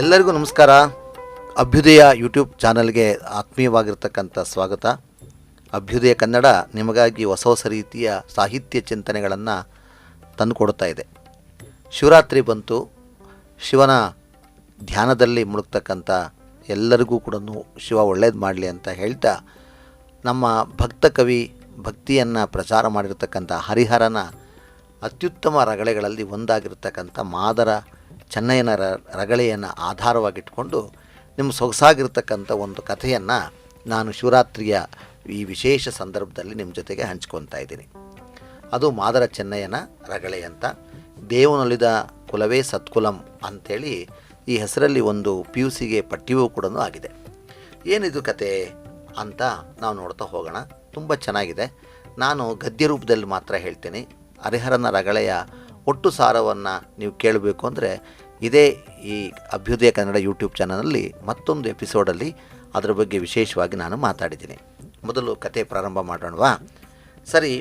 ಎಲ್ಲರಿಗೂ ನಮಸ್ಕಾರ. ಅಭ್ಯುದಯ ಯೂಟ್ಯೂಬ್ ಚಾನಲ್ಗೆ ಆತ್ಮೀಯವಾಗಿರ್ತಕ್ಕಂಥ ಸ್ವಾಗತ. ಅಭ್ಯುದಯ ಕನ್ನಡ ನಿಮಗಾಗಿ ಹೊಸ ಹೊಸ ರೀತಿಯ ಸಾಹಿತ್ಯ ಚಿಂತನೆಗಳನ್ನು ತಂದುಕೊಡ್ತಾ ಇದೆ. ಶಿವರಾತ್ರಿ ಬಂತು. ಶಿವನ ಧ್ಯಾನದಲ್ಲಿ ಮುಳುಗ್ತಕ್ಕಂಥ ಎಲ್ಲರಿಗೂ ಕೂಡ ಶಿವ ಒಳ್ಳೇದು ಮಾಡಲಿ ಅಂತ ಹೇಳ್ತಾ ನಮ್ಮ ಭಕ್ತ ಕವಿ ಭಕ್ತಿಯನ್ನು ಪ್ರಚಾರ ಮಾಡಿರ್ತಕ್ಕಂಥ ಹರಿಹರನ ಅತ್ಯುತ್ತಮ ರಗಳೆಗಳಲ್ಲಿ ಒಂದಾಗಿರ್ತಕ್ಕಂಥ ಮಾದರ ಚೆನ್ನಯ್ಯನ ರ, ರಗಳೆಯನ್ನು ಆಧಾರವಾಗಿಟ್ಕೊಂಡು ನಿಮ್ಮ ಸೊಗಸಾಗಿರ್ತಕ್ಕಂಥ ಒಂದು ಕಥೆಯನ್ನು ನಾನು ಶಿವರಾತ್ರಿಯ ಈ ವಿಶೇಷ ಸಂದರ್ಭದಲ್ಲಿ ನಿಮ್ಮ ಜೊತೆಗೆ ಹಂಚ್ಕೊತಾ ಇದ್ದೀನಿ. ಅದು ಮಾದರ ಚೆನ್ನಯ್ಯನ ರಗಳೆ ಅಂತ. ದೇವನೊಲಿದ ಕುಲವೇ ಸತ್ಕುಲಂ ಅಂಥೇಳಿ ಈ ಹೆಸರಲ್ಲಿ ಒಂದು ಪಿ ಯು ಸಿಗೆ ಪಠ್ಯವೂ ಕೂಡ ಆಗಿದೆ. ಏನಿದು ಕತೆ ಅಂತ ನಾವು ನೋಡ್ತಾ ಹೋಗೋಣ. ತುಂಬ ಚೆನ್ನಾಗಿದೆ. ನಾನು ಗದ್ಯ ರೂಪದಲ್ಲಿ ಮಾತ್ರ ಹೇಳ್ತೀನಿ. ಹರಿಹರನ ರಗಳೆಯ ಒಟ್ಟು ಸಾರವನ್ನು ನೀವು ಕೇಳಬೇಕು ಅಂದರೆ ಇದೇ ಈ ಅಭ್ಯುದಯ ಕನ್ನಡ ಯೂಟ್ಯೂಬ್ ಚಾನಲಲ್ಲಿ ಮತ್ತೊಂದು ಎಪಿಸೋಡಲ್ಲಿ ಅದರ ಬಗ್ಗೆ ವಿಶೇಷವಾಗಿ ನಾನು ಮಾತಾಡಿದ್ದೀನಿ. ಮೊದಲು ಕತೆ ಪ್ರಾರಂಭ ಮಾಡೋಣವಾ? ಸರಿ,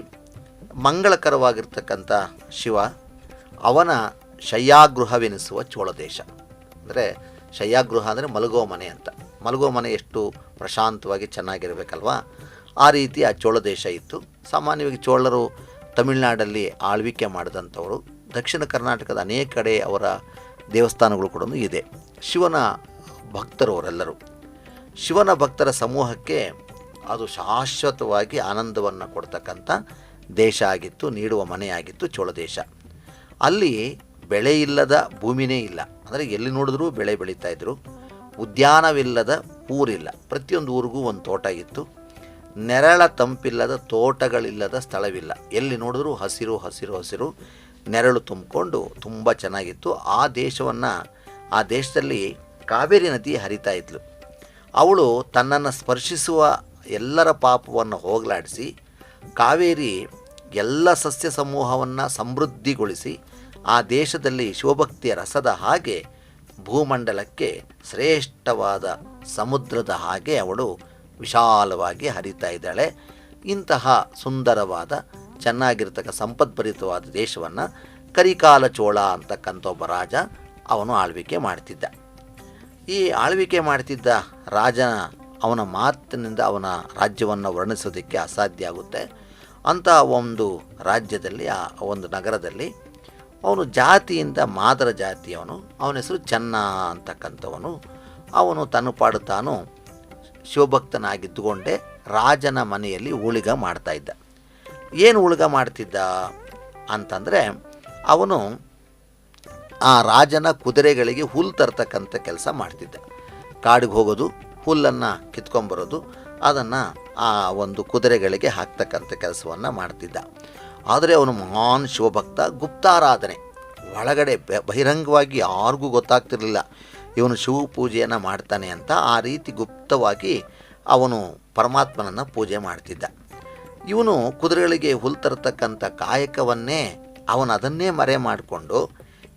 ಮಂಗಳಕರವಾಗಿರ್ತಕ್ಕಂಥ ಶಿವ ಅವನ ಶಯ್ಯಾಗೃಹವೆನಿಸುವ ಚೋಳದೇಶ. ಅಂದರೆ ಶಯ್ಯಾಗೃಹ ಅಂದರೆ ಮಲಗೋ ಮನೆ ಅಂತ. ಮಲಗೋ ಮನೆ ಎಷ್ಟು ಪ್ರಶಾಂತವಾಗಿ ಚೆನ್ನಾಗಿರಬೇಕಲ್ವಾ? ಆ ರೀತಿ ಆ ಚೋಳ ದೇಶ ಇತ್ತು. ಸಾಮಾನ್ಯವಾಗಿ ಚೋಳರು ತಮಿಳುನಾಡಲ್ಲಿ ಆಳ್ವಿಕೆ ಮಾಡಿದಂಥವರು. ದಕ್ಷಿಣ ಕರ್ನಾಟಕದ ಅನೇಕ ಕಡೆ ಅವರ ದೇವಸ್ಥಾನಗಳು ಕೂಡ ಇದೆ. ಶಿವನ ಭಕ್ತರು ಅವರೆಲ್ಲರೂ ಶಿವನ ಭಕ್ತರ ಸಮೂಹಕ್ಕೆ ಅದು ಶಾಶ್ವತವಾಗಿ ಆನಂದವನ್ನು ಕೊಡ್ತಕ್ಕಂಥ ದೇಶ ಆಗಿತ್ತು, ನೀಡುವ ಮನೆಯಾಗಿತ್ತು ಚೋಳ ದೇಶ. ಅಲ್ಲಿ ಬೆಳೆ ಇಲ್ಲದ ಭೂಮಿನೇ ಇಲ್ಲ. ಅಂದರೆ ಎಲ್ಲಿ ನೋಡಿದ್ರೂ ಬೆಳೆ ಬೆಳೀತಾ ಇದ್ರು. ಉದ್ಯಾನವಿಲ್ಲದ ಊರಿಲ್ಲ ಪ್ರತಿಯೊಂದು ಊರಿಗೂ ಒಂದು ತೋಟ ಇತ್ತು. ನೆರಳ ತಂಪಿಲ್ಲದ ತೋಟಗಳಿಲ್ಲದ ಸ್ಥಳವಿಲ್ಲ. ಎಲ್ಲಿ ನೋಡಿದ್ರೂ ಹಸಿರು ಹಸಿರು ಹಸಿರು. ನೆರಳು ತುಂಬಿಕೊಂಡು ತುಂಬ ಚೆನ್ನಾಗಿತ್ತು. ಆ ದೇಶವನ್ನು, ಆ ದೇಶದಲ್ಲಿ ಕಾವೇರಿ ನದಿ ಹರಿತಾ ಇದ್ಲು. ಅವಳು ತನ್ನನ್ನು ಸ್ಪರ್ಶಿಸುವ ಎಲ್ಲರ ಪಾಪವನ್ನು ಹೋಗಲಾಡಿಸಿ, ಕಾವೇರಿ ಎಲ್ಲ ಸಸ್ಯ ಸಮೂಹವನ್ನು ಸಮೃದ್ಧಿಗೊಳಿಸಿ, ಆ ದೇಶದಲ್ಲಿ ಶಿವಭಕ್ತಿಯ ರಸದ ಹಾಗೆ ಭೂಮಂಡಲಕ್ಕೆ ಶ್ರೇಷ್ಠವಾದ ಸಮುದ್ರದ ಹಾಗೆ ಅವಳು ವಿಶಾಲವಾಗಿ ಹರಿತಾ ಇದ್ದಾಳೆ. ಇಂತಹ ಸುಂದರವಾದ ಚೆನ್ನಾಗಿರ್ತಕ್ಕ ಸಂಪದ್ಭರಿತವಾದ ದೇಶವನ್ನು ಕರಿಕಾಲ ಚೋಳ ಅಂತಕ್ಕಂಥ ಒಬ್ಬ ರಾಜ ಅವನು ಆಳ್ವಿಕೆ ಮಾಡ್ತಿದ್ದ. ಈ ಆಳ್ವಿಕೆ ಮಾಡ್ತಿದ್ದ ರಾಜನ ಅವನ ಮಾತಿನಿಂದ ಅವನ ರಾಜ್ಯವನ್ನು ವರ್ಣಿಸೋದಕ್ಕೆ ಅಸಾಧ್ಯ ಆಗುತ್ತೆ. ಅಂತಹ ಒಂದು ರಾಜ್ಯದಲ್ಲಿ, ಆ ಒಂದು ನಗರದಲ್ಲಿ ಅವನು ಜಾತಿಯಿಂದ ಮಾದರ ಜಾತಿಯವನು ಅವನ. ಹೆಸರು ಚೆನ್ನ ಅಂತಕ್ಕಂಥವನು ಅವನು ತನ್ನ ಪಾಡು ತಾನು ಶಿವಭಕ್ತನಾಗಿದ್ದುಕೊಂಡೇ ರಾಜನ ಮನೆಯಲ್ಲಿ ಉಳಿಗ ಮಾಡ್ತಾ ಇದ್ದ. ಏನು ಉಳ್ಗ ಮಾಡ್ತಿದ್ದ ಅಂತಂದರೆ ಅವನು ಆ ರಾಜನ ಕುದುರೆಗಳಿಗೆ ಹುಲ್ಲು ತರ್ತಕ್ಕಂಥ ಕೆಲಸ ಮಾಡ್ತಿದ್ದ. ಕಾಡಿಗೆ ಹೋಗೋದು, ಹುಲ್ಲನ್ನು ಕಿತ್ಕೊಂಬರೋದು, ಅದನ್ನು ಆ ಒಂದು ಕುದುರೆಗಳಿಗೆ ಹಾಕ್ತಕ್ಕಂಥ ಕೆಲಸವನ್ನು ಮಾಡ್ತಿದ್ದ. ಆದರೆ ಅವನು ಮಹಾನ್ ಶಿವಭಕ್ತ, ಗುಪ್ತಾರಾಧನೆ. ಒಳಗಡೆ ಬಹಿರಂಗವಾಗಿ ಯಾರಿಗೂ ಗೊತ್ತಾಗ್ತಿರಲಿಲ್ಲ. ಇವನು ಶಿವ ಪೂಜೆಯನ್ನು ಮಾಡ್ತಾನೆ ಅಂತ ಆ ರೀತಿ ಗುಪ್ತವಾಗಿ ಅವನು ಪರಮಾತ್ಮನನ್ನು ಪೂಜೆ ಮಾಡ್ತಿದ್ದ. ಇವನು ಕುದುರೆಗಳಿಗೆ ಹುಲ್ ತರತಕ್ಕಂಥ ಕಾಯಕವನ್ನೇ ಅವನು ಅದನ್ನೇ ಮರೆ ಮಾಡಿಕೊಂಡು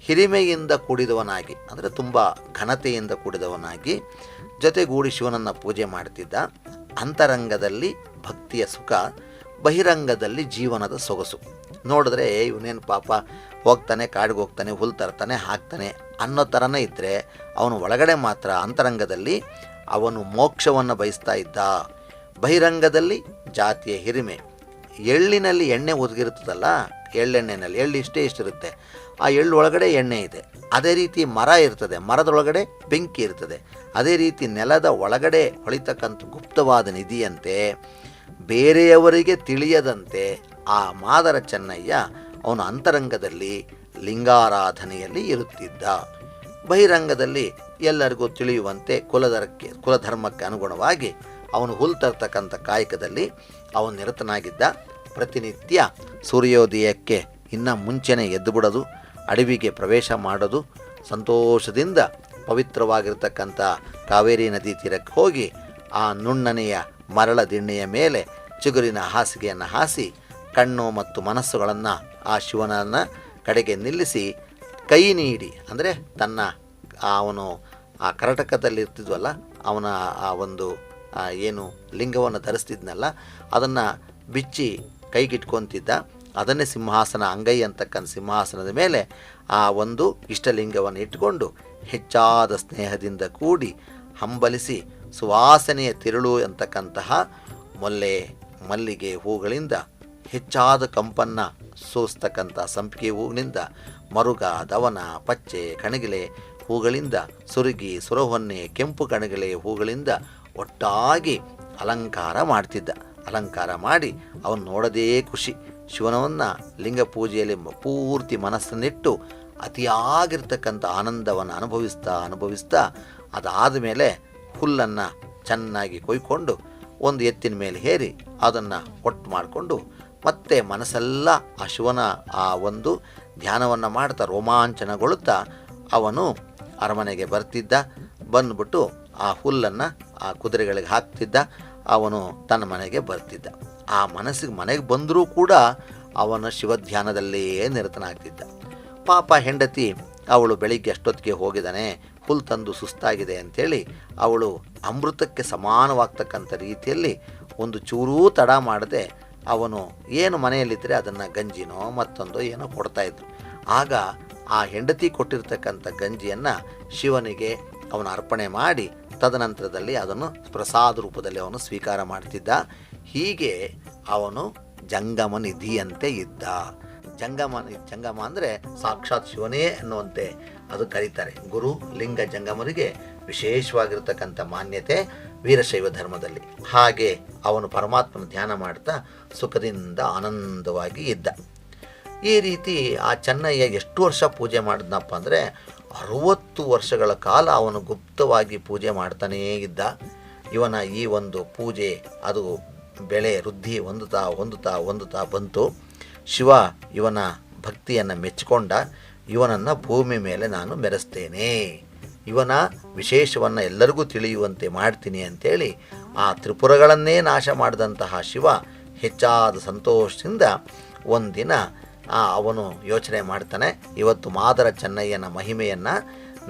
ಹಿರಿಮೆಯಿಂದ ಕೂಡಿದವನಾಗಿ, ಅಂದರೆ ತುಂಬ ಘನತೆಯಿಂದ ಕೂಡಿದವನಾಗಿ ಜೊತೆಗೂಡಿ ಶಿವನನ್ನು ಪೂಜೆ ಮಾಡ್ತಿದ್ದ. ಅಂತರಂಗದಲ್ಲಿ ಭಕ್ತಿಯ ಸುಖ, ಬಹಿರಂಗದಲ್ಲಿ ಜೀವನದ ಸೊಗಸು. ನೋಡಿದ್ರೆ ಇವನೇನು ಪಾಪ ಹೋಗ್ತಾನೆ, ಕಾಡಿಗೆ ಹೋಗ್ತಾನೆ, ಹುಲ್ ತರ್ತಾನೆ, ಹಾಕ್ತಾನೆ ಅನ್ನೋ ಥರನೇ ಇದ್ದರೆ ಅವನು ಒಳಗಡೆ ಮಾತ್ರ ಅಂತರಂಗದಲ್ಲಿ ಅವನು ಮೋಕ್ಷವನ್ನು ಬಯಸ್ತಾ ಇದ್ದ. ಬಹಿರಂಗದಲ್ಲಿ ಜಾತಿಯ ಹಿರಿಮೆ. ಎಳ್ಳಿನಲ್ಲಿ ಎಣ್ಣೆ ಒದಗಿರುತ್ತದಲ್ಲ ಎಳ್ಳೆಣ್ಣೆನಲ್ಲಿ ಎಳ್ಳು ಇಷ್ಟೇ ಇಷ್ಟಿರುತ್ತೆ. ಆ ಎಳ್ಳು ಒಳಗಡೆ ಎಣ್ಣೆ ಇದೆ. ಅದೇ ರೀತಿ ಮರ ಇರ್ತದೆ. ಮರದೊಳಗಡೆ ಬೆಂಕಿ ಇರ್ತದೆ. ಅದೇ ರೀತಿ ನೆಲದ ಒಳಗಡೆ ಹೊಳಿತಕ್ಕಂಥ ಗುಪ್ತವಾದ ನಿಧಿಯಂತೆ, ಬೇರೆಯವರಿಗೆ ತಿಳಿಯದಂತೆ ಆ ಮಾದರ ಚೆನ್ನಯ್ಯ ಅವನು ಅಂತರಂಗದಲ್ಲಿ ಲಿಂಗಾರಾಧನೆಯಲ್ಲಿ ಇರುತ್ತಿದ್ದ. ಬಹಿರಂಗದಲ್ಲಿ ಎಲ್ಲರಿಗೂ ತಿಳಿಯುವಂತೆ ಕುಲಧರಕ್ಕೆ ಕುಲಧರ್ಮಕ್ಕೆ ಅನುಗುಣವಾಗಿ ಅವನು ಹುಲ್ ತರ್ತಕ್ಕಂಥ ಕಾಯಕದಲ್ಲಿ ಅವನು ನಿರತನಾಗಿದ್ದ ಪ್ರತಿನಿತ್ಯ ಸೂರ್ಯೋದಯಕ್ಕೆ ಇನ್ನು ಮುಂಚೆನೇ ಎದ್ದು ಬಿಡೋದು ಅಡವಿಗೆ ಪ್ರವೇಶ ಮಾಡೋದು, ಸಂತೋಷದಿಂದ ಪವಿತ್ರವಾಗಿರ್ತಕ್ಕಂಥ ಕಾವೇರಿ ನದಿ ತೀರಕ್ಕೆ ಹೋಗಿ ಆ ನುಣ್ಣನೆಯ ಮರಳ ದಿಣ್ಣೆಯ ಮೇಲೆ ಚಿಗುರಿನ ಹಾಸಿಗೆಯನ್ನು ಹಾಸಿ ಕಣ್ಣು ಮತ್ತು ಮನಸ್ಸುಗಳನ್ನು ಆ ಶಿವನನ್ನು ಕಡೆಗೆ ನಿಲ್ಲಿಸಿ ಕೈ ನೀಡಿ, ಅಂದರೆ ತನ್ನ ಅವನು ಆ ಕರಟಕದಲ್ಲಿ ಇರ್ತಿದ್ವಲ್ಲ ಅವನ ಆ ಒಂದು ಏನು ಲಿಂಗವನ್ನು ಧರಿಸ್ತಿದ್ನಲ್ಲ, ಅದನ್ನು ಬಿಚ್ಚಿ ಕೈಗಿಟ್ಕೊತಿದ್ದ. ಅದನ್ನೇ ಸಿಂಹಾಸನ, ಅಂಗೈ ಅಂತಕ್ಕಂಥ ಸಿಂಹಾಸನದ ಮೇಲೆ ಆ ಒಂದು ಇಷ್ಟಲಿಂಗವನ್ನು ಇಟ್ಟುಕೊಂಡು ಹೆಚ್ಚಾದ ಸ್ನೇಹದಿಂದ ಕೂಡಿ ಹಂಬಲಿಸಿ ಸುವಾಸನೆಯ ತಿರುಳು ಅಂತಕ್ಕಂತಹ ಮೊಲ್ಲೆ, ಮಲ್ಲಿಗೆ ಹೂಗಳಿಂದ ಹೆಚ್ಚಾದ ಕಂಪನ್ನ ಸೂಸ್ತಕ್ಕಂಥ ಸಂಪಿಗೆ ಹೂವಿನಿಂದ ಮರುಗ, ದವನ, ಪಚ್ಚೆ, ಕಣಗಿಲೆ ಹೂಗಳಿಂದ ಸುರುಗಿ, ಸುರಹೊನ್ನೆ, ಕೆಂಪು ಕಣಗಿಲೆ ಹೂಗಳಿಂದ ಒಟ್ಟಾಗಿ ಅಲಂಕಾರ ಮಾಡ್ತಿದ್ದ. ಅಲಂಕಾರ ಮಾಡಿ ಅವನು ನೋಡದೇ ಖುಷಿ. ಶಿವನವನ್ನು ಲಿಂಗ ಪೂಜೆಯಲ್ಲಿ ಪೂರ್ತಿ ಮನಸ್ಸನ್ನಿಟ್ಟು ಅತಿಯಾಗಿರ್ತಕ್ಕಂಥ ಆನಂದವನ್ನು ಅನುಭವಿಸ್ತಾ ಅನುಭವಿಸ್ತಾ ಅದಾದ ಮೇಲೆ ಹುಲ್ಲನ್ನು ಚೆನ್ನಾಗಿ ಕೊಯ್ಕೊಂಡು ಒಂದು ಎತ್ತಿನ ಮೇಲೆ ಹೇರಿ ಅದನ್ನು ಒಟ್ಟು ಮಾಡಿಕೊಂಡು ಮತ್ತೆ ಮನಸ್ಸೆಲ್ಲ ಆ ಶಿವನ ಆ ಒಂದು ಧ್ಯಾನವನ್ನು ಮಾಡ್ತಾ ರೋಮಾಂಚನಗೊಳ್ಳುತ್ತಾ ಅವನು ಅರಮನೆಗೆ ಬರ್ತಿದ್ದ. ಬಂದ್ಬಿಟ್ಟು ಆ ಹುಲ್ಲನ್ನು ಆ ಕುದುರೆಗಳಿಗೆ ಹಾಕ್ತಿದ್ದ, ಅವನು ತನ್ನ ಮನೆಗೆ ಬರ್ತಿದ್ದ. ಆ ಮನಸ್ಸಿಗೆ ಮನೆಗೆ ಬಂದರೂ ಕೂಡ ಅವನ ಶಿವಧ್ಯಾನದಲ್ಲಿಯೇ ನಿರತನಾಗ್ತಿದ್ದ. ಪಾಪ ಹೆಂಡತಿ, ಅವಳು ಬೆಳಿಗ್ಗೆ ಅಷ್ಟೊತ್ತಿಗೆ ಹೋಗಿದ್ದಾನೆ, ಹುಲ್ ತಂದು ಸುಸ್ತಾಗಿದೆ ಅಂಥೇಳಿ ಅವಳು ಅಮೃತಕ್ಕೆ ಸಮಾನವಾಗ್ತಕ್ಕಂಥ ರೀತಿಯಲ್ಲಿ ಒಂದು ಚೂರೂ ತಡ ಮಾಡದೆ ಅವನು ಏನು ಮನೆಯಲ್ಲಿದ್ದರೆ ಅದನ್ನು ಗಂಜಿನೋ ಮತ್ತೊಂದೋ ಏನೋ ಕೊಡ್ತಾಯಿದ್ರು ಆಗ ಆ ಹೆಂಡತಿ ಕೊಟ್ಟಿರ್ತಕ್ಕಂಥ ಗಂಜಿಯನ್ನು ಶಿವನಿಗೆ ಅವನು ಅರ್ಪಣೆ ಮಾಡಿ ತದನಂತರದಲ್ಲಿ ಅದನ್ನು ಪ್ರಸಾದ ರೂಪದಲ್ಲಿ ಅವನು ಸ್ವೀಕಾರ ಮಾಡ್ತಿದ್ದ. ಹೀಗೆ ಅವನು ಜಂಗಮ ನಿಧಿಯಂತೆ ಇದ್ದ. ಜಂಗಮ ಜಂಗಮ ಅಂದರೆ ಸಾಕ್ಷಾತ್ ಶಿವನೇ ಅನ್ನುವಂತೆ ಅದು ಕರೀತಾರೆ. ಗುರು, ಲಿಂಗ ಜಂಗಮರಿಗೆ ವಿಶೇಷವಾಗಿರ್ತಕ್ಕಂಥ ಮಾನ್ಯತೆ ವೀರಶೈವ ಧರ್ಮದಲ್ಲಿ. ಹಾಗೆ ಅವನು ಪರಮಾತ್ಮನ ಧ್ಯಾನ ಮಾಡ್ತಾ ಸುಖದಿಂದ ಆನಂದವಾಗಿ ಇದ್ದ. ಈ ರೀತಿ ಆ ಚೆನ್ನಯ್ಯ ಎಷ್ಟು ವರ್ಷ ಪೂಜೆ ಮಾಡಿದ್ನಪ್ಪ ಅಂದರೆ ಅರುವತ್ತು ವರ್ಷಗಳ ಕಾಲ ಅವನು ಗುಪ್ತವಾಗಿ ಪೂಜೆ ಮಾಡ್ತಾನೇ ಇದ್ದ. ಇವನ ಈ ಒಂದು ಪೂಜೆ, ಅದು ಬೆಳೆ ವೃದ್ಧಿ ಹೊಂದುತ್ತಾ ಹೊಂದುತ್ತಾ ಹೊಂದುತ್ತಾ ಬಂತು. ಶಿವ ಇವನ ಭಕ್ತಿಯನ್ನು ಮೆಚ್ಚಿಕೊಂಡ, ಇವನನ್ನು ಭೂಮಿ ಮೇಲೆ ನಾನು ಮೆರೆಸ್ತೇನೆ. ಇವನ ವಿಶೇಷವನ್ನು ಎಲ್ಲರಿಗೂ ತಿಳಿಯುವಂತೆ ಮಾಡ್ತೀನಿ ಅಂತೇಳಿ ಆ ತ್ರಿಪುರಗಳನ್ನೇ ನಾಶ ಮಾಡಿದಂತಹ ಶಿವ ಹೆಚ್ಚಾದ ಸಂತೋಷದಿಂದ ಒಂದಿನ ಅವನು ಯೋಚನೆ ಮಾಡ್ತಾನೆ, ಇವತ್ತು ಮಾದರ ಚೆನ್ನಯ್ಯನ ಮಹಿಮೆಯನ್ನು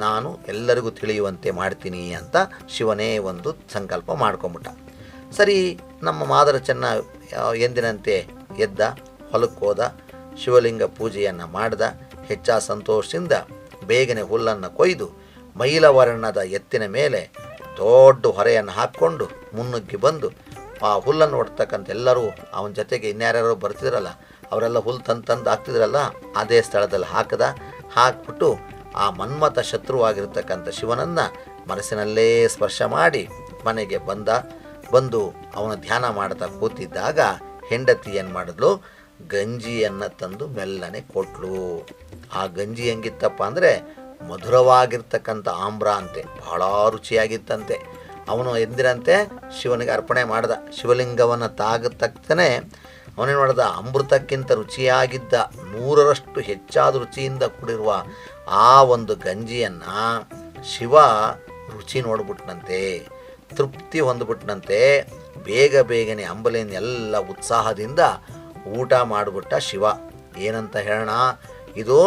ನಾನು ಎಲ್ಲರಿಗೂ ತಿಳಿಯುವಂತೆ ಮಾಡ್ತೀನಿ ಅಂತ ಶಿವನೇ ಒಂದು ಸಂಕಲ್ಪ ಮಾಡ್ಕೊಂಬಿಟ್ಟ. ಸರಿ, ನಮ್ಮ ಮಾದರ ಚೆನ್ನ ಎಂದಿನಂತೆ ಎದ್ದ, ಹೊಲಕ್ಕೆ ಹೋದ, ಶಿವಲಿಂಗ ಪೂಜೆಯನ್ನು ಮಾಡ್ದ, ಹೆಚ್ಚ ಸಂತೋಷದಿಂದ ಬೇಗನೆ ಹುಲ್ಲನ್ನು ಕೊಯ್ದು, ಮೈಲವರ್ಣದ ಎತ್ತಿನ ಮೇಲೆ ದೊಡ್ಡ ಹೊರೆಯನ್ನು ಹಾಕ್ಕೊಂಡು ಮುನ್ನುಗ್ಗಿ ಬಂದು, ಆ ಹುಲ್ಲನ್ನು ಹೊಡ್ತಕ್ಕಂಥ ಎಲ್ಲರೂ ಅವನ ಜೊತೆಗೆ ಇನ್ಯಾರ್ಯಾರು ಬರ್ತಿದ್ರಲ್ಲ ಅವರೆಲ್ಲ ಹುಲ್ಲು ತಂದು ತಂದು ಹಾಕ್ತಿದ್ರಲ್ಲ, ಅದೇ ಸ್ಥಳದಲ್ಲಿ ಹಾಕದ. ಹಾಕ್ಬಿಟ್ಟು ಆ ಮನ್ಮಥ ಶತ್ರುವಾಗಿರ್ತಕ್ಕಂಥ ಶಿವನನ್ನು ಮನಸ್ಸಿನಲ್ಲೇ ಸ್ಪರ್ಶ ಮಾಡಿ ಮನೆಗೆ ಬಂದ, ಬಂದು ಅವನ ಧ್ಯಾನ ಮಾಡ್ತಾ ಕೂತಿದ್ದಾಗ ಹೆಂಡತಿ ಏನು ಮಾಡಿದ್ಲು? ಗಂಜಿಯನ್ನು ತಂದು ಮೆಲ್ಲನೆ ಕೊಟ್ಲು. ಆ ಗಂಜಿ ಹೆಂಗಿತ್ತಪ್ಪ ಅಂದರೆ ಮಧುರವಾಗಿರ್ತಕ್ಕಂಥ ಆಮ್ರ ಅಂತೆ, ಬಹಳ ರುಚಿಯಾಗಿತ್ತಂತೆ. ಅವನು ಎಂದಿರಂತೆ ಶಿವನಿಗೆ ಅರ್ಪಣೆ ಮಾಡ್ದ. ಶಿವಲಿಂಗವನ್ನು ತಾಗ ತಕ್ಷಣ ಅವನೇನು ಮಾಡಿದ ಅಮೃತಕ್ಕಿಂತ ರುಚಿಯಾಗಿದ್ದ ನೂರರಷ್ಟು ಹೆಚ್ಚಾದ ರುಚಿಯಿಂದ ಕೂಡಿರುವ ಆ ಒಂದು ಗಂಜಿಯನ್ನು ಶಿವ ರುಚಿ ನೋಡ್ಬಿಟ್ನಂತೆ, ತೃಪ್ತಿ ಹೊಂದ್ಬಿಟ್ನಂತೆ, ಬೇಗ ಬೇಗನೆ ಅಂಬಲಿನ ಎಲ್ಲ ಉತ್ಸಾಹದಿಂದ ಊಟ ಮಾಡಿಬಿಟ್ಟ ಶಿವ. ಏನಂತ ಹೇಳೋಣ, ಇದು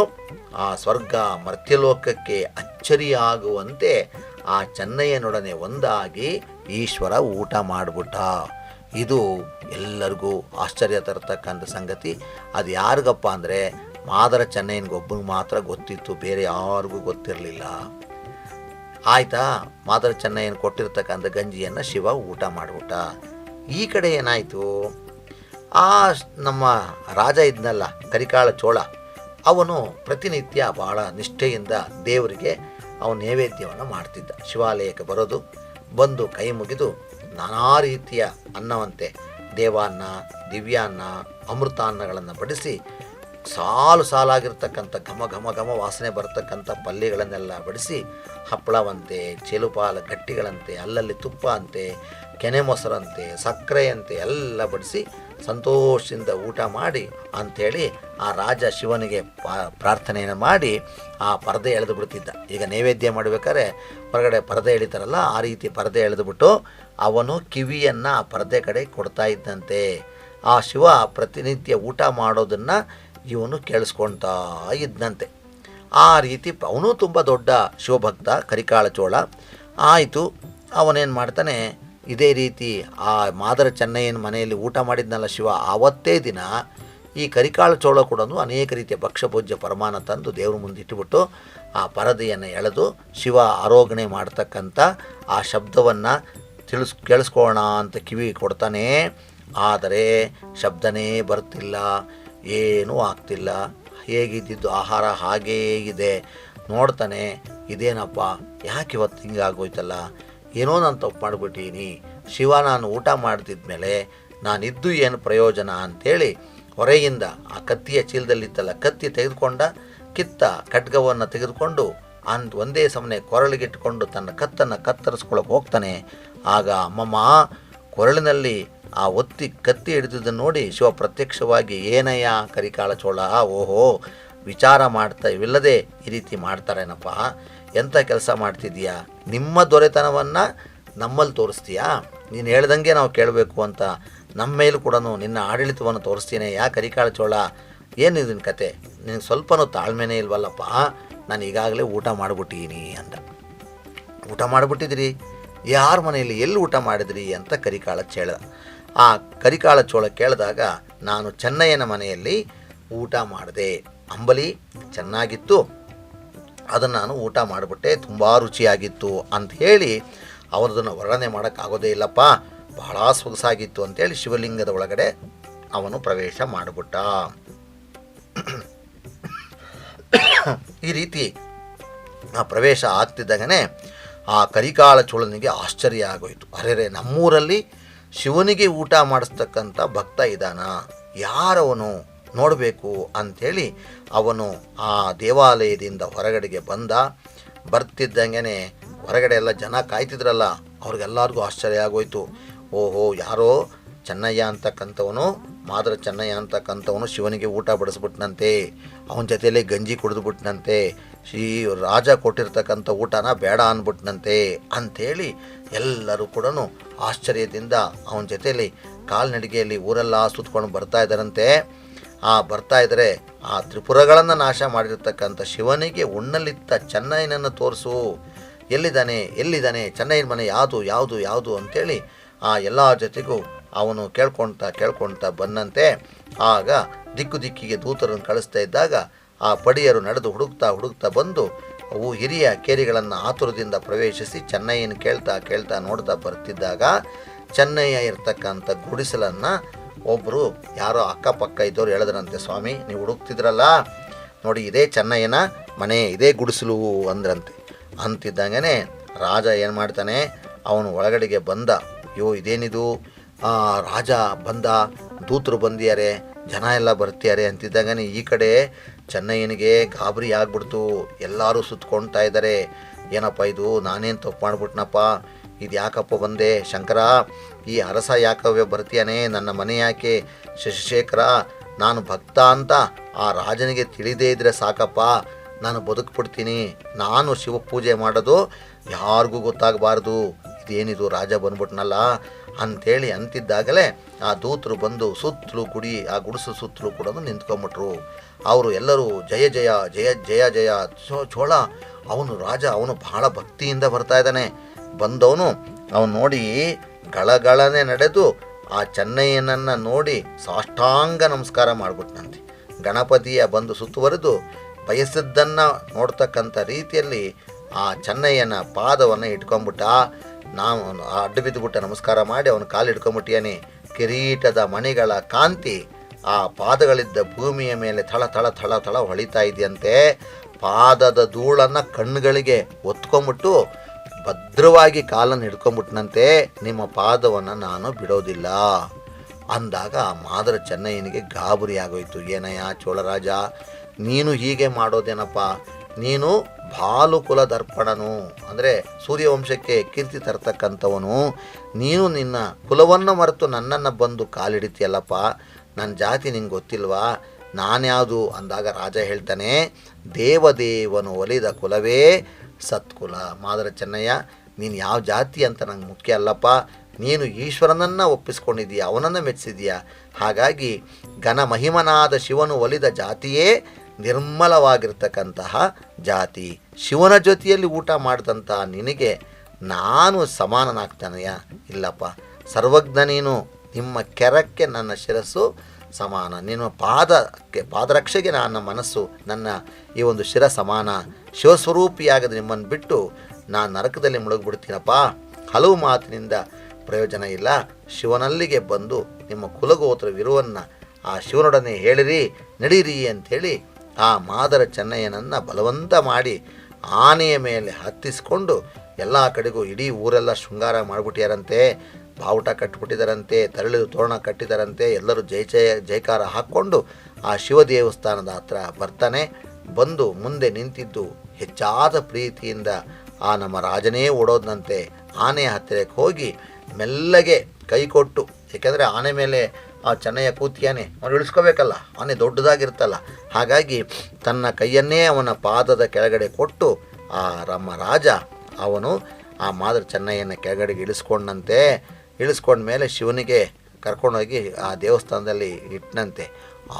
ಆ ಸ್ವರ್ಗ ಮರ್ತ್ಯಲೋಕಕ್ಕೆ ಅಚ್ಚರಿಯಾಗುವಂತೆ ಆ ಚೆನ್ನಯ್ಯನೊಡನೆ ಒಂದಾಗಿ ಈಶ್ವರ ಊಟ ಮಾಡಿಬಿಟ್ಟ. ಇದು ಎಲ್ಲರಿಗೂ ಆಶ್ಚರ್ಯ ತರತಕ್ಕಂಥ ಸಂಗತಿ. ಅದು ಯಾರಿಗಪ್ಪ ಅಂದರೆ ಮಾದರ ಚೆನ್ನಯ್ಯನಿಗೊಬ್ಬನಿಗೆ ಮಾತ್ರ ಗೊತ್ತಿತ್ತು, ಬೇರೆ ಯಾರಿಗೂ ಗೊತ್ತಿರಲಿಲ್ಲ. ಆಯಿತಾ? ಮಾದರ ಚೆನ್ನಯ್ಯನ ಕೊಟ್ಟಿರ್ತಕ್ಕಂಥ ಗಂಜಿಯನ್ನು ಶಿವ ಊಟ ಮಾಡಿಬಿಟ್ಟ. ಈ ಕಡೆ ಏನಾಯಿತು? ಆ ನಮ್ಮ ರಾಜ ಇದ್ನಲ್ಲ, ಕರಿಕಾಳ ಚೋಳ, ಅವನು ಪ್ರತಿನಿತ್ಯ ಭಾಳ ನಿಷ್ಠೆಯಿಂದ ದೇವರಿಗೆ ಅವನು ನೈವೇದ್ಯವನ್ನು ಮಾಡ್ತಿದ್ದ. ಶಿವಾಲಯಕ್ಕೆ ಬರೋದು, ಬಂದು ಕೈ ಮುಗಿದು ನಾನಾ ರೀತಿಯ ಅನ್ನವಂತೆ ದೇವಾನ್ನ, ದಿವ್ಯಾನ್ನ, ಅಮೃತಾನ್ನಗಳನ್ನು ಬಡಿಸಿ ಸಾಲು ಸಾಲಾಗಿರ್ತಕ್ಕಂಥ ಘಮ ಘಮ ಘಮ ವಾಸನೆ ಬರತಕ್ಕಂಥ ಪಲ್ಯಗಳನ್ನೆಲ್ಲ ಬಡಿಸಿ ಹಪ್ಪಳವಂತೆ, ಚೆಲುಪಾಲ ಗಟ್ಟಿಗಳಂತೆ, ಅಲ್ಲಲ್ಲಿ ತುಪ್ಪ ಅಂತೆ, ಕೆನೆ ಮೊಸರಂತೆ ಸಕ್ಕರೆಯಂತೆ ಎಲ್ಲ ಬಡಿಸಿ ಸಂತೋಷದಿಂದ ಊಟ ಮಾಡಿ ಅಂಥೇಳಿ ಆ ರಾಜ ಶಿವನಿಗೆ ಪ್ರಾರ್ಥನೆಯನ್ನು ಮಾಡಿ ಆ ಪರದೆ ಎಳೆದು ಬಿಡ್ತಿದ್ದ. ಈಗ ನೈವೇದ್ಯ ಮಾಡಬೇಕಾದ್ರೆ ಹೊರಗಡೆ ಪರದೆ ಎಳಿತಾರಲ್ಲ, ಆ ರೀತಿ ಪರದೆ ಎಳೆದುಬಿಟ್ಟು ಅವನು ಕಿವಿಯನ್ನು ಆ ಪರದೆ ಕಡೆ ಕೊಡ್ತಾ ಇದ್ದಂತೆ. ಆ ಶಿವ ಪ್ರತಿನಿತ್ಯ ಊಟ ಮಾಡೋದನ್ನು ಇವನು ಕೇಳಿಸ್ಕೊಳ್ತಾ ಇದ್ದಂತೆ. ಆ ರೀತಿ ಅವನು ತುಂಬ ದೊಡ್ಡ ಶಿವಭಕ್ತ ಕರಿಕಾಳ ಚೋಳ ಆಯಿತು, ಅವನೇನು ಮಾಡ್ತಾನೆ, ಇದೇ ರೀತಿ ಆ ಮಾದರ ಚೆನ್ನಯ್ಯನ ಮನೆಯಲ್ಲಿ ಊಟ ಮಾಡಿದ್ನಲ್ಲ ಶಿವ, ಆವತ್ತೇ ದಿನ ಈ ಕರಿಕಾಳ ಚೋಳ ಕೂಡ ಅನೇಕ ರೀತಿಯ ಭಕ್ಷ್ಯಭೋಜ್ಯ ಪರಮಾನ ತಂದು ದೇವ್ರ ಮುಂದೆ ಇಟ್ಟುಬಿಟ್ಟು ಆ ಪರದೆಯನ್ನು ಎಳೆದು ಶಿವ ಆರೋಗಣೆ ಮಾಡ್ತಕ್ಕಂಥ ಆ ಶಬ್ದವನ್ನು ತಿಳಿಸ್ ಕೇಳಿಸ್ಕೊಳ್ಳೋಣ ಅಂತ ಕಿವಿ ಕೊಡ್ತಾನೆ. ಆದರೆ ಶಬ್ದನೇ ಬರ್ತಿಲ್ಲ, ಏನೂ ಆಗ್ತಿಲ್ಲ. ಹೇಗಿದ್ದಿದ್ದು ಆಹಾರ ಹಾಗೇ ಇದೆ. ನೋಡ್ತಾನೆ, ಇದೇನಪ್ಪ, ಯಾಕೆ ಇವತ್ತು ಹಿಂಗಾಗೋಯ್ತಲ್ಲ? ಏನೋ ನಾನು ತಪ್ಪು ಮಾಡಿಬಿಟ್ಟೀನಿ. ಶಿವ ನಾನು ಊಟ ಮಾಡ್ತಿದ್ಮೇಲೆ ನಾನಿದ್ದು ಏನು ಪ್ರಯೋಜನ ಅಂಥೇಳಿ ಹೊರೆಯಿಂದ ಆ ಕತ್ತಿಯ ಚೀಲದಲ್ಲಿತ್ತಲ್ಲ ಕತ್ತಿ ತೆಗೆದುಕೊಂಡ ಕಿತ್ತ ಖಡ್ಗವನ್ನು ತೆಗೆದುಕೊಂಡು ಅಂತ ಒಂದೇ ಸಮನೆ ಕೊರಳಿಗಿಟ್ಟುಕೊಂಡು ತನ್ನ ಕತ್ತನ್ನು ಕತ್ತರಿಸ್ಕೊಳಕ್ಕೆ ಹೋಗ್ತಾನೆ. ಆಗ ಅಮ್ಮಮ್ಮ ಕೊರಳಿನಲ್ಲಿ ಆ ಒತ್ತಿ ಕತ್ತಿ ಹಿಡಿದಿದ್ದನ್ನು ನೋಡಿ ಶಿವ ಪ್ರತ್ಯಕ್ಷವಾಗಿ, ಏನಯ್ಯ ಕರಿಕಾಳ ಚೋಳ, ಓಹೋ, ವಿಚಾರ ಮಾಡ್ತಾ ಇವಿಲ್ಲದೆ ಈ ರೀತಿ ಮಾಡ್ತಾರೇನಪ್ಪ? ಎಂಥ ಕೆಲಸ ಮಾಡ್ತಿದ್ದೀಯಾ? ನಿಮ್ಮ ದೊರೆತನವನ್ನು ನಮ್ಮಲ್ಲಿ ತೋರಿಸ್ತೀಯಾ? ನೀನು ಹೇಳ್ದಂಗೆ ನಾವು ಕೇಳಬೇಕು ಅಂತ ನಮ್ಮ ಮೇಲೂ ಕೂಡ ನಿನ್ನ ಆಡಳಿತವನ್ನು ತೋರಿಸ್ತೀನಿ ಯಾ ಕರಿಕಾಳ ಚೋಳ. ಏನು ಕತೆ? ನಿನಗೆ ಸ್ವಲ್ಪನೂ ತಾಳ್ಮೆನೇ ಇಲ್ವಲ್ಲಪ್ಪ? ನಾನು ಈಗಾಗಲೇ ಊಟ ಮಾಡಿಬಿಟ್ಟೀನಿ ಅಂದ. ಊಟ ಮಾಡಿಬಿಟ್ಟಿದ್ರಿ? ಯಾರ ಮನೆಯಲ್ಲಿ ಎಲ್ಲಿ ಊಟ ಮಾಡಿದ್ರಿ ಅಂತ ಕರಿಕಾಳ ಚೇಳದ ಆ ಕರಿಕಾಳ ಚೋಳ ಕೇಳಿದಾಗ, ನಾನು ಚೆನ್ನಯ್ಯನ ಮನೆಯಲ್ಲಿ ಊಟ ಮಾಡಿದೆ. ಅಂಬಲಿ ಚೆನ್ನಾಗಿತ್ತು. ಅದನ್ನು ನಾನು ಊಟ ಮಾಡಿಬಿಟ್ಟೆ, ತುಂಬ ರುಚಿಯಾಗಿತ್ತು ಅಂತ ಹೇಳಿ ಅವರದನ್ನು ವರ್ಣನೆ ಮಾಡೋಕ್ಕಾಗೋದೇ ಇಲ್ಲಪ್ಪ, ಬಹಳ ಸೊಗಸಾಗಿತ್ತು ಅಂತೇಳಿ ಶಿವಲಿಂಗದ ಒಳಗಡೆ ಅವನು ಪ್ರವೇಶ ಮಾಡಿಬಿಟ್ಟ. ಈ ರೀತಿ ಆ ಪ್ರವೇಶ ಆಗ್ತಿದ್ದಾಗನೇ ಆ ಕರಿಕಾಳ ಚೋಳನಿಗೆ ಆಶ್ಚರ್ಯ ಆಗೋಯಿತು. ಅರೆರೆ, ನಮ್ಮೂರಲ್ಲಿ ಶಿವನಿಗೆ ಊಟ ಮಾಡಿಸ್ತಕ್ಕಂಥ ಭಕ್ತ ಇದ್ದಾನ ಯಾರವನು ನೋಡಬೇಕು ಅಂಥೇಳಿ ಅವನು ಆ ದೇವಾಲಯದಿಂದ ಹೊರಗಡೆಗೆ ಬಂದ. ಬರ್ತಿದ್ದಂಗೆ ಹೊರಗಡೆ ಎಲ್ಲ ಜನ ಕಾಯ್ತಿದ್ರಲ್ಲ, ಅವ್ರಿಗೆಲ್ಲರಿಗೂ ಆಶ್ಚರ್ಯ ಆಗೋಯ್ತು. ಓಹೋ, ಯಾರೋ ಚೆನ್ನಯ್ಯ ಅಂತಕ್ಕಂಥವನು, ಮಾದ್ರ ಚೆನ್ನಯ್ಯ ಅಂತಕ್ಕಂಥವನು ಶಿವನಿಗೆ ಊಟ ಬಡಿಸ್ಬಿಟ್ನಂತೆ. ಅವನ ಜೊತೆಯಲ್ಲಿ ಗಂಜಿ ಕುಡಿದ್ಬಿಟ್ನಂತೆ. ಶ್ರೀ ರಾಜ ಕೊಟ್ಟಿರ್ತಕ್ಕಂಥ ಊಟನ ಬೇಡ ಅಂದ್ಬಿಟ್ನಂತೆ ಅಂಥೇಳಿ ಎಲ್ಲರೂ ಕೂಡ ಆಶ್ಚರ್ಯದಿಂದ ಅವನ ಜೊತೆಯಲ್ಲಿ ಕಾಲ್ನಡಿಗೆಯಲ್ಲಿ ಊರೆಲ್ಲ ಸುತ್ಕೊಂಡು ಬರ್ತಾ ಇದ್ದಾರಂತೆ. ಆ ಬರ್ತಾ ಇದ್ದರೆ ಆ ತ್ರಿಪುರಗಳನ್ನು ನಾಶ ಮಾಡಿರ್ತಕ್ಕಂಥ ಶಿವನಿಗೆ ಉಣ್ಣಲಿತ್ತ ಚೆನ್ನೈನನ್ನು ತೋರಿಸು. ಎಲ್ಲಿದ್ದಾನೆ? ಎಲ್ಲಿದ್ದಾನೆ? ಚೆನ್ನೈನ ಮನೆ ಯಾವುದು? ಯಾವುದು? ಯಾವುದು? ಅಂತೇಳಿ ಆ ಎಲ್ಲ ಜೊತೆಗೂ ಅವನು ಕೇಳ್ಕೊಳ್ತಾ ಕೇಳ್ಕೊಳ್ತಾ ಬಂದಂತೆ ಆಗ ದಿಕ್ಕು ದಿಕ್ಕಿಗೆ ದೂತರನ್ನು ಕಳಿಸ್ತಾ ಇದ್ದಾಗ ಆ ಪಡಿಯರು ನಡೆದು ಹುಡುಕ್ತಾ ಹುಡುಕ್ತಾ ಬಂದು ಅವು ಹಿರಿಯ ಕೇರಿಗಳನ್ನು ಆತುರದಿಂದ ಪ್ರವೇಶಿಸಿ ಚೆನ್ನೈಯನ್ನು ಕೇಳ್ತಾ ಕೇಳ್ತಾ ನೋಡ್ತಾ ಬರ್ತಿದ್ದಾಗ ಚೆನ್ನಯ್ಯ ಇರ್ತಕ್ಕಂಥ ಗುಡಿಸಲನ್ನು ಒಬ್ಬರು ಯಾರೋ ಅಕ್ಕಪಕ್ಕ ಇದ್ದವ್ರು ಹೇಳಿದ್ರಂತೆ, ಸ್ವಾಮಿ, ನೀವು ಹುಡುಕ್ತಿದ್ರಲ್ಲ? ನೋಡಿ, ಇದೇ ಚೆನ್ನಯ್ಯನ ಮನೆ, ಇದೇ ಗುಡಿಸಲು, ಅಂದ್ರಂತೆ. ಅಂತಿದ್ದಂಗೆ ರಾಜ ಏನು ಮಾಡ್ತಾನೆ, ಅವನು ಒಳಗಡೆಗೆ ಬಂದ, ಅಯ್ಯೋ, ಇದೇನಿದು? ರಾಜ ಬಂದ, ದೂತರು ಬಂದಿದ್ದಾರೆ ಜನ ಎಲ್ಲ ಬರ್ತಿದ್ದಾರೆ ಅಂತಿದ್ದಾಗನೇ ಈ ಕಡೆ ಚೆನ್ನಯ್ಯನಿಗೆ ಗಾಬರಿ ಆಗ್ಬಿಡ್ತು. ಎಲ್ಲರೂ ಸುತ್ಕೊಳ್ತಾ ಇದ್ದಾರೆ. ಏನಪ್ಪ ಇದು, ನಾನೇನು ತಪ್ಪು ಮಾಡ್ಬಿಟ್ನಪ್ಪ? ಇದು ಯಾಕಪ್ಪ ಬಂದೆ? ಶಂಕರ, ಈ ಅರಸ ಯಾಕವ್ಯ ಬರ್ತೀಯಾನೆ? ನನ್ನ ಮನೆ ಯಾಕೆ? ಶಶಿಶೇಖರ, ನಾನು ಭಕ್ತ ಅಂತ ಆ ರಾಜನಿಗೆ ತಿಳಿದೇ ಇದ್ರೆ ಸಾಕಪ್ಪ. ನಾನು ಬದುಕ್ಬಿಡ್ತೀನಿ. ನಾನು ಶಿವ ಪೂಜೆ ಮಾಡೋದು ಯಾರಿಗೂ ಗೊತ್ತಾಗಬಾರ್ದು. ಇದೇನಿದು ರಾಜ ಬಂದ್ಬಿಟ್ನಲ್ಲ? ಅಂಥೇಳಿ ಅಂತಿದ್ದಾಗಲೇ ಆ ದೂತರು ಬಂದು ಸುತ್ತಲೂ ಕುಡಿ, ಆ ಗುಡಿಸು ಸುತ್ತಲೂ ಕೂಡ ನಿಂತ್ಕೊಂಬಿಟ್ರು. ಅವರು ಎಲ್ಲರೂ ಜಯ ಜಯ ಜಯ ಜಯ ಜಯ ಚೋ- ಚೋಳ ಅವನು ರಾಜ, ಅವನು ಬಹಳ ಭಕ್ತಿಯಿಂದ ಬರ್ತಾ ಇದ್ದಾನೆ. ಬಂದವನು ಅವನು ನೋಡಿ ಗಳಗಳನೆ ನಡೆದು ಆ ಚೆನ್ನಯ್ಯನನ್ನು ನೋಡಿ ಸಾಷ್ಟಾಂಗ ನಮಸ್ಕಾರ ಮಾಡಿಬಿಟ್ನಂತೆ. ಗಣಪತಿಯ ಬಂದು ಸುತ್ತುವರೆದು ಬಯಸಿದ್ದನ್ನು ನೋಡ್ತಕ್ಕಂಥ ರೀತಿಯಲ್ಲಿ ಆ ಚೆನ್ನಯ್ಯನ ಪಾದವನ್ನು ಇಟ್ಕೊಂಡ್ಬಿಟ್ಟ ನಾವು ಅಡ್ಡ ಬಿದ್ದುಬಿಟ್ಟ ನಮಸ್ಕಾರ ಮಾಡಿ ಅವನು ಕಾಲು ಹಿಡ್ಕೊಂಬಿಟ್ಟಿಯಾನೆ. ಕಿರೀಟದ ಮಣಿಗಳ ಕಾಂತಿ ಆ ಪಾದಗಳಿದ್ದ ಭೂಮಿಯ ಮೇಲೆ ಥಳ ಥಳ ಥಳ ಥಳ ಹೊಳಿತಾ ಇದೆಯಂತೆ. ಪಾದದ ಧೂಳನ್ನು ಕಣ್ಣುಗಳಿಗೆ ಒತ್ಕೊಂಬಿಟ್ಟು ಭದ್ರವಾಗಿ ಕಾಲನ್ನು ಹಿಡ್ಕೊಂಬಿಟ್ನಂತೆ. ನಿಮ್ಮ ಪಾದವನ್ನು ನಾನು ಬಿಡೋದಿಲ್ಲ. ಅಂದಾಗ ಆ ಮಾದರ ಚೆನ್ನಯ್ಯನಿಗೆ ಗಾಬರಿ ಆಗೋಯ್ತು ಏನಯ್ಯ ಚೋಳರಾಜ, ನೀನು ಹೀಗೆ ಮಾಡೋದೇನಪ್ಪ? ನೀನು ಭಾಲುಕುಲ ದರ್ಪಣನು ಅಂದರೆ ಸೂರ್ಯವಂಶಕ್ಕೆ ಕೀರ್ತಿ ತರ್ತಕ್ಕಂಥವನು. ನೀನು ನಿನ್ನ ಕುಲವನ್ನು ಮರೆತು ನನ್ನನ್ನು ಬಂದು ಕಾಲಿಡಿತೀಯಲ್ಲಪ್ಪ. ನನ್ನ ಜಾತಿ ನಿಂಗೆ ಗೊತ್ತಿಲ್ವಾ? ನಾನ್ಯಾವುದು ಅಂದಾಗ ರಾಜ ಹೇಳ್ತಾನೆ, ದೇವದೇವನು ಒಲಿದ ಕುಲವೇ ಸತ್ಕುಲ. ಮಾದರ ಚೆನ್ನಯ್ಯ, ನೀನು ಯಾವ ಜಾತಿ ಅಂತ ನಂಗೆ ಮುಖ್ಯ ಅಲ್ಲಪ್ಪ. ನೀನು ಈಶ್ವರನನ್ನು ಒಪ್ಪಿಸ್ಕೊಂಡಿದ್ದೀಯ, ಅವನನ್ನು ಮೆಚ್ಚಿದೀಯ ಹಾಗಾಗಿ ಘನ ಮಹಿಮನಾದ ಶಿವನು ಒಲಿದ ಜಾತಿಯೇ ನಿರ್ಮಲವಾಗಿರ್ತಕ್ಕಂತಹ ಜಾತಿ. ಶಿವನ ಜೊತೆಯಲ್ಲಿ ಊಟ ಮಾಡಿದಂತಹ ನಿನಗೆ ನಾನು ಸಮಾನನಾಗ್ತಾನೆಯ? ಇಲ್ಲಪ್ಪ. ಸರ್ವಜ್ಞ ನೀನು ನಿಮ್ಮ ಕೆರಕ್ಕೆ ನನ್ನ ಶಿರಸ್ಸು ಸಮಾನ. ನಿಮ್ಮ ಪಾದಕ್ಕೆ, ಪಾದರಕ್ಷೆಗೆ ನನ್ನ ಮನಸ್ಸು ನನ್ನ ಈ ಒಂದು ಶಿರ ಸಮಾನ. ಶಿವಸ್ವರೂಪಿಯಾಗದ ನಿಮ್ಮನ್ನು ಬಿಟ್ಟು ನಾನು ನರಕದಲ್ಲಿ ಮುಳುಗಿಬಿಡ್ತೀನಪ್ಪ. ಹಲವು ಮಾತಿನಿಂದ ಪ್ರಯೋಜನ ಇಲ್ಲ. ಶಿವನಲ್ಲಿಗೆ ಬಂದು ನಿಮ್ಮ ಕುಲಗೋತ್ರ ಕುಲಗೋತ್ರವಿರುವನ್ನು ಆ ಶಿವನೊಡನೆ ಹೇಳಿರಿ, ನಡೀರಿ ಅಂಥೇಳಿ ಆ ಮಾದರ ಚೆನ್ನಯ್ಯನನ್ನು ಬಲವಂತ ಮಾಡಿ ಆನೆಯ ಮೇಲೆ ಹತ್ತಿಸ್ಕೊಂಡು ಎಲ್ಲ ಕಡೆಗೂ ಇಡೀ ಊರೆಲ್ಲ ಶೃಂಗಾರ ಮಾಡಿಬಿಟ್ಟಿಯಾರಂತೆ, ಬಾವುಟ ಕಟ್ಟಿಬಿಟ್ಟಿದ್ದಾರಂತೆ ತರಳಿದು ತೋರಣ ಕಟ್ಟಿದಾರಂತೆ, ಎಲ್ಲರೂ ಜೈ ಜಯ, ಜೈಕಾರ ಹಾಕ್ಕೊಂಡು ಆ ಶಿವ ದೇವಸ್ಥಾನದ ಹತ್ರ ಬರ್ತಾನೆ, ಬಂದು ಮುಂದೆ ನಿಂತಿದ್ದು ಹೆಚ್ಚಾದ ಪ್ರೀತಿಯಿಂದ ಆ ನಮ್ಮ ರಾಜನೇ ಓಡೋದಂತೆ ಆನೆಯ ಹತ್ತಿರಕ್ಕೆ ಹೋಗಿ ಮೆಲ್ಲಗೆ ಕೈ ಕೊಟ್ಟು, ಏಕೆಂದರೆ ಆನೆ ಮೇಲೆ ಆ ಚೆನ್ನಯ್ಯ ಕೂತಿಯಾನೆ. ಅವನು ಇಳಿಸ್ಕೋಬೇಕಲ್ಲ. ಅವನೇ ದೊಡ್ಡದಾಗಿರ್ತಲ್ಲ ಹಾಗಾಗಿ ತನ್ನ ಕೈಯನ್ನೇ ಅವನ ಪಾದದ ಕೆಳಗಡೆ ಕೊಟ್ಟು ಆ ನಮ್ಮ ರಾಜ ಅವನು ಆ ಮಾದರ ಚೆನ್ನಯ್ಯನ ಕೆಳಗಡೆಗೆ ಇಳಿಸ್ಕೊಂಡಂತೆ. ಇಳಿಸ್ಕೊಂಡ ಮೇಲೆ ಶಿವನಿಗೆ ಕರ್ಕೊಂಡೋಗಿ ಆ ದೇವಸ್ಥಾನದಲ್ಲಿ ಇಟ್ಟನಂತೆ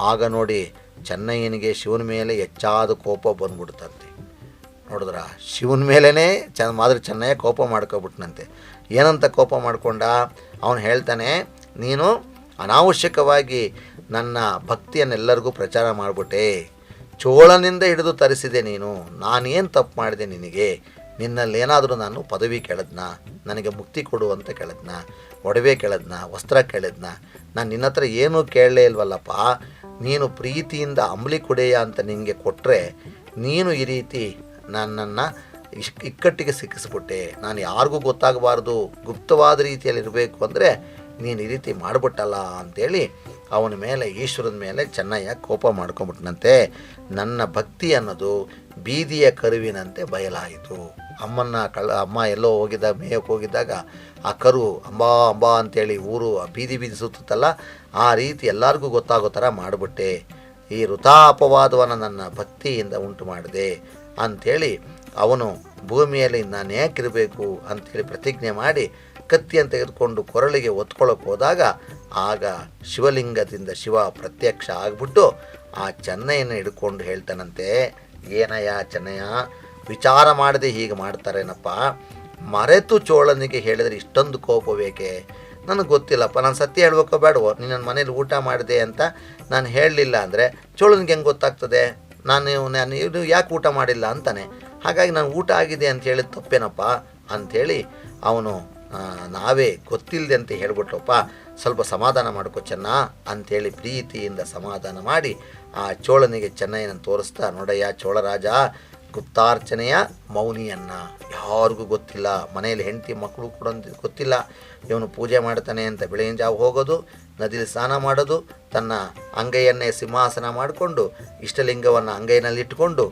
ಆಗ ನೋಡಿ ಚೆನ್ನಯ್ಯನಿಗೆ ಶಿವನ ಮೇಲೆ ಹೆಚ್ಚಾದ ಕೋಪ ಬಂದ್ಬಿಡ್ತಂತೆ. ನೋಡಿದ್ರ? ಶಿವನ ಮೇಲೇ ಚ ಮಾದರಿ ಚೆನ್ನಯ್ಯ ಕೋಪ ಮಾಡ್ಕೊಬಿಟ್ನಂತೆ. ಏನಂತ ಕೋಪ ಮಾಡಿಕೊಂಡ? ಅವನು ಹೇಳ್ತಾನೆ, ನೀನು ಅನಾವಶ್ಯಕವಾಗಿ ನನ್ನ ಭಕ್ತಿಯನ್ನೆಲ್ಲರಿಗೂ ಪ್ರಚಾರ ಮಾಡಿಬಿಟ್ಟೆ. ಚೋಳನಿಂದ ಹಿಡಿದು ತರಿಸಿದೆ ನೀನು. ನಾನೇನು ತಪ್ಪು ಮಾಡಿದೆ ನಿನಗೆ? ನಿನ್ನಲ್ಲಿ ಏನಾದರೂ ನಾನು ಪದವಿ ಕೇಳದ್ನ? ನನಗೆ ಮುಕ್ತಿ ಕೊಡು ಅಂತ ಕೇಳದ್ನ? ಒಡವೆ ಕೇಳದ್ನ? ವಸ್ತ್ರ ಕೇಳದ್ನ? ನಾನು ನಿನ್ನ ಹತ್ರ ಏನೂ ಕೇಳಲೇ ಇಲ್ವಲ್ಲಪ್ಪ. ನೀನು ಪ್ರೀತಿಯಿಂದ ಅಂಬಲಿ ಕೊಡೆಯ ಅಂತ ನಿನಗೆ ಕೊಟ್ಟರೆ ನೀನು ಈ ರೀತಿ ನನ್ನನ್ನು ಇಕ್ಕಟ್ಟಿಗೆ ಸಿಕ್ಕಿಸ್ಬಿಟ್ಟೆ. ನಾನು ಯಾರಿಗೂ ಗೊತ್ತಾಗಬಾರ್ದು. ಗುಪ್ತವಾದ ರೀತಿಯಲ್ಲಿ ಇರಬೇಕು ಅಂದರೆ ನೀನು ಈ ರೀತಿ ಮಾಡಿಬಿಟ್ಟಲ್ಲ ಅಂಥೇಳಿ ಅವನ ಮೇಲೆ, ಈಶ್ವರನ ಮೇಲೆ ಚೆನ್ನಯ್ಯ ಕೋಪ ಮಾಡ್ಕೊಂಬಿಟ್ನಂತೆ ನನ್ನ ಭಕ್ತಿ ಅನ್ನೋದು ಬೀದಿಯ ಕರುವಿನಂತೆ ಬಯಲಾಯಿತು. ಅಮ್ಮನ ಕಳ್ಳ ಅಮ್ಮ ಎಲ್ಲೋ ಹೋಗಿದ್ದಾಗ ಮೇಯಕ್ಕೆ ಹೋಗಿದ್ದಾಗ ಆ ಕರು ಅಂಬಾ ಅಂಬಾ ಅಂತೇಳಿ ಊರು ಆ ಬೀದಿ ಬೀದಿ ಸುತ್ತುತ್ತಲ್ಲ, ಆ ರೀತಿ ಎಲ್ಲರಿಗೂ ಗೊತ್ತಾಗೋ ಥರ ಮಾಡಿಬಿಟ್ಟೆ. ಈ ಋತಾಪವಾದವನ್ನು ನನ್ನ ಭಕ್ತಿಯಿಂದ ಉಂಟು ಮಾಡಿದೆ. ಅಂಥೇಳಿ ಅವನು ಭೂಮಿಯಲ್ಲಿ ನಾನು ಯಾಕಿರಬೇಕು ಅಂಥೇಳಿ ಪ್ರತಿಜ್ಞೆ ಮಾಡಿ ಕತ್ತಿಯನ್ನು ತೆಗೆದುಕೊಂಡು ಕೊರಳಿಗೆ ಒತ್ಕೊಳ್ಳೋಕೆ ಹೋದಾಗ ಆಗ ಶಿವಲಿಂಗದಿಂದ ಶಿವ ಪ್ರತ್ಯಕ್ಷ ಆಗಿಬಿಟ್ಟು ಆ ಚೆನ್ನಯ್ಯನ ಹಿಡ್ಕೊಂಡು ಹೇಳ್ತಾನಂತೆ, ಏನಯ್ಯ ಚೆನ್ನಯ್ಯ, ವಿಚಾರ ಮಾಡದೆ ಹೀಗೆ ಮಾಡ್ತಾರೇನಪ್ಪ? ಮರೆತು ಚೋಳನಿಗೆ ಹೇಳಿದರೆ ಇಷ್ಟೊಂದು ಕೋಪ ಬೇಕೆ ನನಗೆ ಗೊತ್ತಿಲ್ಲಪ್ಪ, ನಾನು ಸತ್ಯ ಹೇಳ್ಬೇಕೋ ಬೇಡವೋ? ನೀನು ನನ್ನ ಮನೇಲಿ ಊಟ ಮಾಡಿದೆ ಅಂತ ನಾನು ಹೇಳಲಿಲ್ಲ ಅಂದರೆ ಚೋಳನಿಗೆ ಹೆಂಗೆ ಗೊತ್ತಾಗ್ತದೆ? ನಾನು ನಾನು ಇದು ಯಾಕೆ ಊಟ ಮಾಡಿಲ್ಲ ಅಂತಾನೆ. ಹಾಗಾಗಿ ನಾನು ಊಟ ಆಗಿದೆ ಅಂತ ಹೇಳಿದ ತಪ್ಪೇನಪ್ಪ ಅಂಥೇಳಿ ಅವನು ನಾವೇ ಗೊತ್ತಿಲ್ಲದೆ ಅಂತ ಹೇಳ್ಬಿಟ್ರಪ್ಪ, ಸ್ವಲ್ಪ ಸಮಾಧಾನ ಮಾಡ್ಕೊ ಚೆನ್ನ ಅಂಥೇಳಿ ಪ್ರೀತಿಯಿಂದ ಸಮಾಧಾನ ಮಾಡಿ ಆ ಚೋಳನಿಗೆ ಚೆನ್ನಯ್ಯನ ತೋರಿಸ್ತಾ, ನೋಡಯ್ಯ ಚೋಳರಾಜ, ಗುಪ್ತಾರ್ಚನೆಯ ಮೌನಿಯನ್ನ ಯಾರಿಗೂ ಗೊತ್ತಿಲ್ಲ. ಮನೆಯಲ್ಲಿ ಹೆಂಡತಿ ಮಕ್ಕಳು ಕೂಡ ಗೊತ್ತಿಲ್ಲ. ಇವನು ಪೂಜೆ ಮಾಡ್ತಾನೆ ಅಂತ ಬೆಳೆಯಿಂದ ಹೋಗೋದು ನದಿಲಿ ಸ್ನಾನ ಮಾಡೋದು, ತನ್ನ ಅಂಗೈಯನ್ನೇ ಸಿಂಹಾಸನ ಮಾಡಿಕೊಂಡು, ಇಷ್ಟಲಿಂಗವನ್ನು ಅಂಗೈನಲ್ಲಿ ಇಟ್ಟುಕೊಂಡು,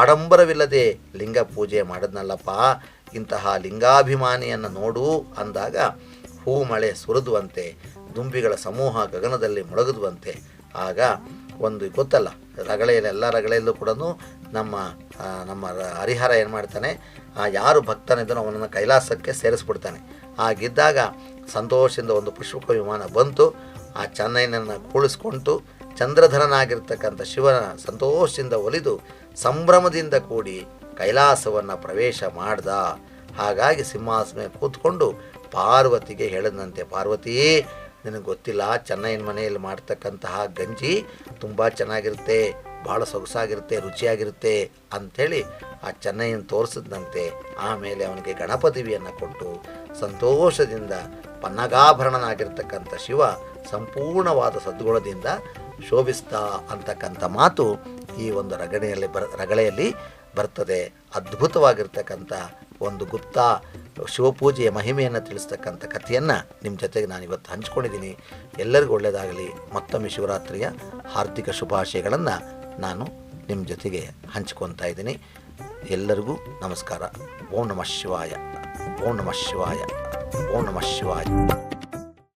ಆಡಂಬರವಿಲ್ಲದೆ ಲಿಂಗ ಪೂಜೆ ಮಾಡಿದ್ನಲ್ಲಪ್ಪ. ಇಂತಹ ಲಿಂಗಾಭಿಮಾನಿಯನ್ನು ನೋಡು ಅಂದಾಗ ಹೂ ಮಳೆ ಸುರಿದುವಂತೆ, ದುಂಬಿಗಳ ಸಮೂಹ ಗಗನದಲ್ಲಿ ಮುಳುಗದುವಂತೆ. ಆಗ ಒಂದು ಗೊತ್ತಲ್ಲ, ರಗಳೆಯಲ್ಲಿ ಎಲ್ಲ ರಗಳೆಯಲ್ಲೂ ಕೂಡ ನಮ್ಮ ನಮ್ಮ ಹರಿಹರ ಏನು ಮಾಡ್ತಾನೆ ಯಾರು ಭಕ್ತನಿದ್ದನೋ ಅವನನ್ನು ಕೈಲಾಸಕ್ಕೆ ಸೇರಿಸ್ಬಿಡ್ತಾನೆ. ಹಾಗಿದ್ದಾಗ ಸಂತೋಷದಿಂದ ಒಂದು ಪುಷ್ಪಕ ವಿಮಾನ ಬಂತು. ಆ ಚೆನ್ನೈನನ್ನು ಕೂಳಿಸ್ಕೊಂಡು ಚಂದ್ರಧರನಾಗಿರ್ತಕ್ಕಂಥ ಶಿವನ ಸಂತೋಷದಿಂದ ಒಲಿದು ಸಂಭ್ರಮದಿಂದ ಕೂಡಿ ಕೈಲಾಸವನ್ನು ಪ್ರವೇಶ ಮಾಡ್ದ. ಹಾಗಾಗಿ ಸಿಂಹಾಸನ ಕೂತ್ಕೊಂಡು ಪಾರ್ವತಿಗೆ ಹೇಳಿದಂತೆ, ಪಾರ್ವತಿ, ನಿನಗೆ ಗೊತ್ತಿಲ್ಲ, ಚೆನ್ನೈನ ಮನೆಯಲ್ಲಿ ಮಾಡ್ತಕ್ಕಂತಹ ಗಂಜಿ ತುಂಬ ಚೆನ್ನಾಗಿರುತ್ತೆ ಭಾಳ ಸೊಗಸಾಗಿರುತ್ತೆ, ರುಚಿಯಾಗಿರುತ್ತೆ ಅಂಥೇಳಿ ಆ ಚೆನ್ನೈನ ತೋರಿಸಿದಂತೆ ಆಮೇಲೆ ಅವನಿಗೆ ಗಣಪತಿವಿಯನ್ನು ಕೊಟ್ಟು ಸಂತೋಷದಿಂದ ಪನ್ನಗಾಭರಣನಾಗಿರ್ತಕ್ಕಂಥ ಶಿವ ಸಂಪೂರ್ಣವಾದ ಸದ್ಗುಣದಿಂದ ಶೋಭಿಸ್ತಾ ಅಂತಕ್ಕಂಥ ಮಾತು ಈ ಒಂದು ರಗಣೆಯಲ್ಲಿ ಬರ, ರಗಳೆಯಲ್ಲಿ ಬರ್ತದೆ. ಅದ್ಭುತವಾಗಿರ್ತಕ್ಕಂಥ ಒಂದು ಗುಪ್ತ ಶಿವಪೂಜೆಯ ಮಹಿಮೆಯನ್ನು ತಿಳಿಸ್ತಕ್ಕಂಥ ಕಥೆಯನ್ನು ನಿಮ್ಮ ಜೊತೆಗೆ ನಾನು ಇವತ್ತು ಹಂಚ್ಕೊಂಡಿದ್ದೀನಿ. ಎಲ್ಲರಿಗೂ ಒಳ್ಳೆಯದಾಗಲಿ ಮತ್ತೊಮ್ಮೆ ಶಿವರಾತ್ರಿಯ ಹಾರ್ದಿಕ ಶುಭಾಶಯಗಳನ್ನು ನಾನು ನಿಮ್ಮ ಜೊತೆಗೆ ಹಂಚ್ಕೊತಾ ಇದ್ದೀನಿ. ಎಲ್ಲರಿಗೂ ನಮಸ್ಕಾರ. ಓಂ ನಮಃ ಶಿವಾಯ. ಓಂ ನಮಃ ಶಿವಾಯ. ಓಂ ನಮಃ ಶಿವಾಯ